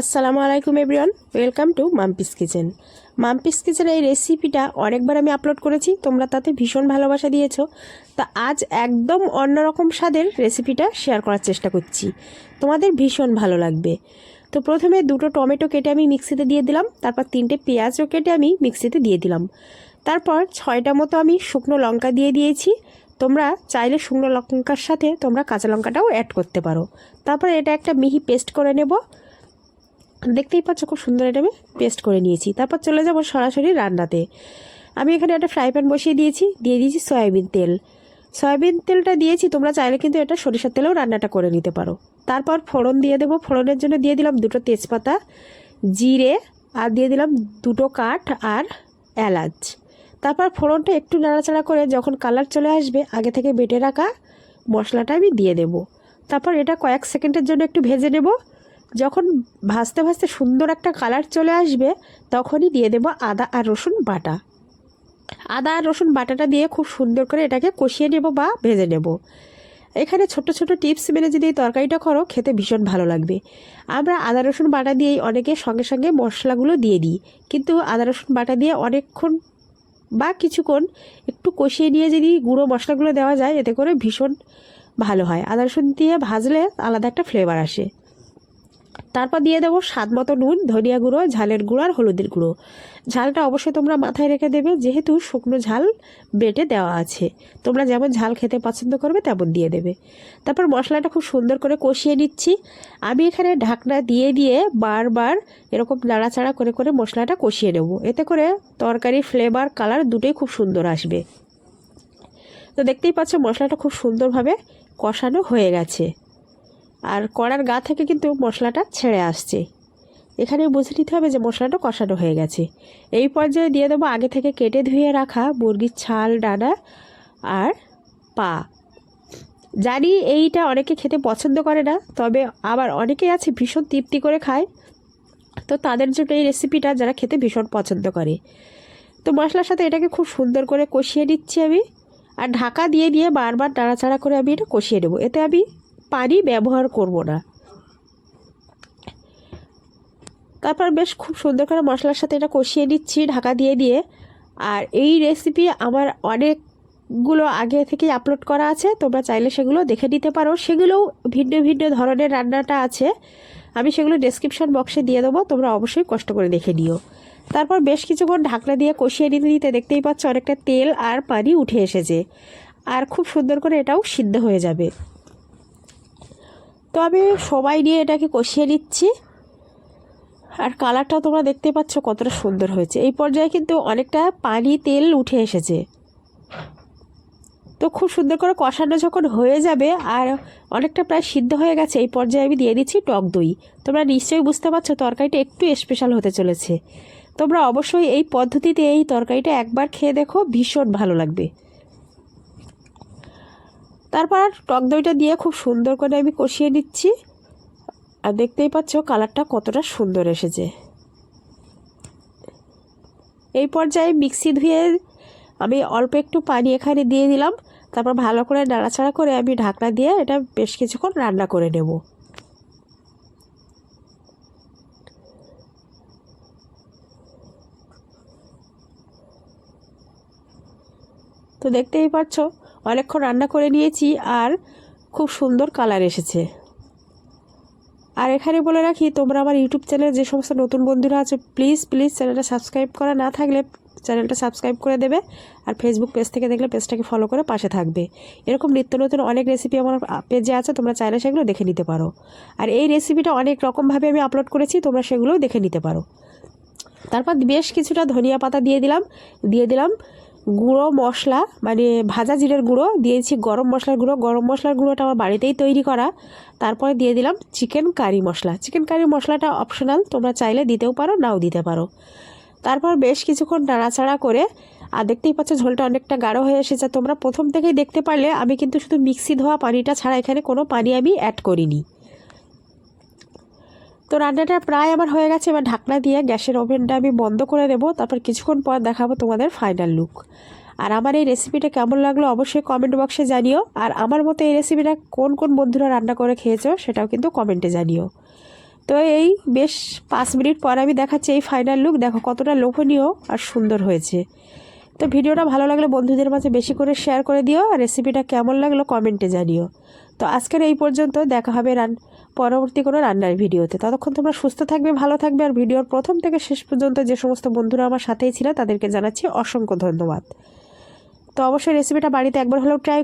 আসসালামু আলাইকুম everyone welcome to Mampi's kitchen Mampi's kitchen এই রেসিপিটা অনেকবার আমি আপলোড করেছি, তোমরা তাতে ভীষণ ভালোবাসা দিয়েছ। তা আজ একদম অন্যরকম স্বাদের রেসিপিটা শেয়ার করার চেষ্টা করছি। তোমাদের ভীষণ ভালো লাগবে। তো প্রথমে দুটো টমেটো কেটে আমি মিক্সিতে দিয়ে দিলাম, তারপর তিনটে পেঁয়াজও কেটে আমি মিক্সিতে দিয়ে দিলাম। তারপর ছয়টা মতো আমি শুকনো লঙ্কা দিয়ে দিয়েছি। তোমরা চাইলে শুকনো লঙ্কার সাথে তোমরা কাঁচা লঙ্কাটাও অ্যাড করতে পারো। তারপর এটা একটা মিহি পেস্ট করে নেব। দেখতেই পাচ্ছ খুব সুন্দর এটা আমি পেস্ট করে নিয়েছি। তারপর চলে যাব সরাসরি রান্নাতে। আমি এখানে একটা ফ্রাই প্যান বসিয়ে দিয়েছি, দিয়ে দিয়েছি সয়াবিন তেল। সয়াবিন তেলটা দিয়েছি, তোমরা চাইলে কিন্তু এটা সরিষার তেলেও রান্নাটা করে নিতে পারো। তারপর ফোড়ন দিয়ে দেবো। ফোড়নের জন্য দিয়ে দিলাম দুটো তেজপাতা, জিরে, আর দিয়ে দিলাম দুটো কাঠ আর এলাচ। তারপর ফোড়নটা একটু নাড়াচাড়া করে যখন কালার চলে আসবে, আগে থেকে বেটে রাখা মশলাটা আমি দিয়ে দেব। তারপর এটা কয়েক সেকেন্ডের জন্য একটু ভেজে নেব। যখন ভাজতে ভাজতে সুন্দর একটা কালার চলে আসবে, তখনই দিয়ে দেব আদা আর রসুন বাটা। আদা আর রসুন বাটাটা দিয়ে খুব সুন্দর করে এটাকে কষিয়ে নেব বা ভেজে নেব। এখানে ছোট ছোট টিপস মেনে যদি এই তরকারিটা করো, খেতে ভীষণ ভালো লাগবে। আমরা আদা রসুন বাটা দিয়েই অনেকে সঙ্গে সঙ্গে মশলাগুলো দিয়ে দিই। কিন্তু আদা রসুন বাটা দিয়ে অনেকক্ষণ বা কিছুক্ষণ একটু কষিয়ে নিয়ে যদি গুঁড়ো মশলাগুলো দেওয়া যায়, এতে করে ভীষণ ভালো হয়। আদা রসুন দিয়ে ভাজলে আলাদা একটা ফ্লেভার আসে। তারপর দিয়ে দেবো স্বাদ মতো নুন, ধনিয়া গুঁড়ো, ঝালের গুঁড়ো আর হলুদের গুঁড়ো। ঝালটা অবশ্যই তোমরা মাথায় রেখে দেবে, যেহেতু শুকনো ঝাল বেটে দেওয়া আছে। তোমরা যেমন ঝাল খেতে পছন্দ করবে, তেমন দিয়ে দেবে। তারপর মশলাটা খুব সুন্দর করে কষিয়ে নিচ্ছি। আমি এখানে ঢাকনা দিয়ে দিয়ে বারবার এরকম নাড়াচাড়া করে করে মশলাটা কষিয়ে নেব। এতে করে তরকারি ফ্লেভার কালার দুটোই খুব সুন্দর আসবে। তো দেখতেই পাচ্ছ মশলাটা খুব সুন্দরভাবে কষানো হয়ে গেছে। আর কড়ার গা থেকে কিন্তু মশলাটা ছেড়ে আসছে। এখানে বুঝে নিতে হবে যে মশলাটা কষানো হয়ে গেছে। এই পর্যায়ে দিয়ে দেবো আগে থেকে কেটে ধুয়ে রাখা মুরগির ছাল, ডানা আর পা। জানি এইটা অনেকে খেতে পছন্দ করে না, তবে আবার অনেকেই আছে ভীষণ তৃপ্তি করে খায়। তো তাদের জন্য এই রেসিপিটা যারা খেতে ভীষণ পছন্দ করে। তো মশলার সাথে এটাকে খুব সুন্দর করে কষিয়ে নিচ্ছি আমি। আর ঢাকা দিয়ে দিয়ে বারবার নাড়াচাড়া করে আমি এটা কষিয়ে নেব। এতে আমি পানি ব্যবহার করব না। তারপর বেশ খুব সুন্দর করে মশলার সাথে এটা কষিয়ে নিচ্ছি, ঢাকা দিয়ে দিয়ে। আর এই রেসিপি আমার অনেকগুলো আগে থেকেই আপলোড করা আছে, তোমরা চাইলে সেগুলো দেখে নিতে পারো। সেগুলোও ভিন্ন ভিন্ন ধরনের রান্নাটা আছে। আমি সেগুলো ডেসক্রিপশন বক্সে দিয়ে দেবো, তোমরা অবশ্যই কষ্ট করে দেখে নিও। তারপর বেশ কিছুক্ষণ ঢাকনা দিয়ে কষিয়ে নিতে নিতে দেখতেই পাচ্ছ অনেকটা তেল আর পানি উঠে এসেছে। আর খুব সুন্দর করে এটাও সিদ্ধ হয়ে যাবে। তো আমি সবাই নিয়ে এটাকে কষিয়ে নিচ্ছি। আর কালারটাও তোমরা দেখতে পাচ্ছ কতটা সুন্দর হয়েছে। এই পর্যায়ে কিন্তু অনেকটা পানি, তেল উঠে এসেছে। তো খুব সুন্দর করে কষানো যখন হয়ে যাবে, আর অনেকটা প্রায় সিদ্ধ হয়ে গেছে, এই পর্যায়ে আমি দিয়ে দিচ্ছি টক দই। তোমরা নিশ্চয়ই বুঝতে পারছ তরকারিটা একটু স্পেশাল হতে চলেছে। তোমরা অবশ্যই এই পদ্ধতিতে এই তরকারিটা একবার খেয়ে দেখো, ভীষণ ভালো লাগবে। তারপর টক দইটা দিয়ে খুব সুন্দর করে আমি কষিয়ে নিচ্ছি। আর দেখতেই পাচ্ছ কালারটা কতটা সুন্দর এসেছে। এই পর্যায়ে মিক্সি ধুয়ে আমি অল্প একটু পানি এখানে দিয়ে দিলাম। তারপর ভালো করে নাড়াচাড়া করে আমি ঢাকনা দিয়ে এটা বেশ কিছুক্ষণ রান্না করে নেব। তো দেখতেই পাচ্ছ অনেকক্ষণ রান্না করে নিয়েছি আর খুব সুন্দর কালার এসেছে। আর এখানে বলে রাখি, তোমরা আমার ইউটিউব চ্যানেলে যে সমস্ত নতুন বন্ধুরা আছে প্লিজ প্লিজ চ্যানেলটা সাবস্ক্রাইব করা না থাকলে চ্যানেলটা সাবস্ক্রাইব করে দেবে আর ফেসবুক পেজ থেকে দেখলে পেজটাকে ফলো করে পাশে থাকবে। এরকম নিত্য নতুন অনেক রেসিপি আমার পেজে আছে, তোমরা চাইলে সেগুলো দেখে নিতে পারো। আর এই রেসিপিটা অনেক রকমভাবে আমি আপলোড করেছি, তোমরা সেগুলোও দেখে নিতে পারো। তারপর বেশ কিছুটা ধনিয়া পাতা দিয়ে দিলাম দিয়ে দিলাম। গুঁড়ো মশলা মানে ভাজা জিরের গুঁড়ো, দিয়েছি গরম মশলার গুঁড়ো। গরম মশলার গুঁড়োটা আমার বাড়িতেই তৈরি করা। তারপরে দিয়ে দিলাম চিকেন কারি মশলা। চিকেন কারি মশলাটা অপশনাল তোমরা চাইলে দিতেও পারো, নাও দিতে পারো। তারপর বেশ কিছুক্ষণ নাড়াচাড়া করে, আর দেখতেই পাচ্ছ ঝোলটা অনেকটা গাঢ় হয়ে এসেছে। তোমরা প্রথম থেকেই দেখতে পারলে, আমি কিন্তু শুধু মিক্সি ধোয়া পানিটা ছাড়া এখানে কোনো পানি আমি অ্যাড করিনি। তো রান্নাটা প্রায় আমার হয়ে গেছে, এবার ঢাকনা দিয়ে গ্যাসের ওভেনটা আমি বন্ধ করে দেবো, তারপর কিছুক্ষণ পর দেখাবো তোমাদের ফাইনাল লুক আর আমার এই রেসিপিটা কেমন লাগল অবশ্যই কমেন্ট বক্সে জানিও, আর আমার মতো এই রেসিপিটা কোন কোন বন্ধুরা রান্না করে খেয়েছো সেটাও কিন্তু কমেন্টে জানিও। তো এই বেশ পাঁচ মিনিট পর আমি দেখাচ্ছি এই ফাইনাল লুক দেখো কতটা লোভনীয় আর সুন্দর হয়েছে। তো ভিডিওটা ভালো লাগলে বন্ধুদের মাঝে বেশি করে শেয়ার করে দিও আর রেসিপিটা কেমন লাগল কমেন্টে জানিও। তো আজকের এই পর্যন্ত দেখা হবে রান, পরবর্তী কোনো রান্নার ভিডিওতে। ততক্ষণ তোমরা সুস্থ থাকবে, ভালো থাকবে আর ভিডিওর প্রথম থেকে শেষ পর্যন্ত যে সমস্ত বন্ধুরা আমার সাথেই ছিল তাদেরকে জানাচ্ছি অসংখ্য ধন্যবাদ। তো অবশ্যই রেসিপিটা বাড়িতে একবার হলেও ট্রাই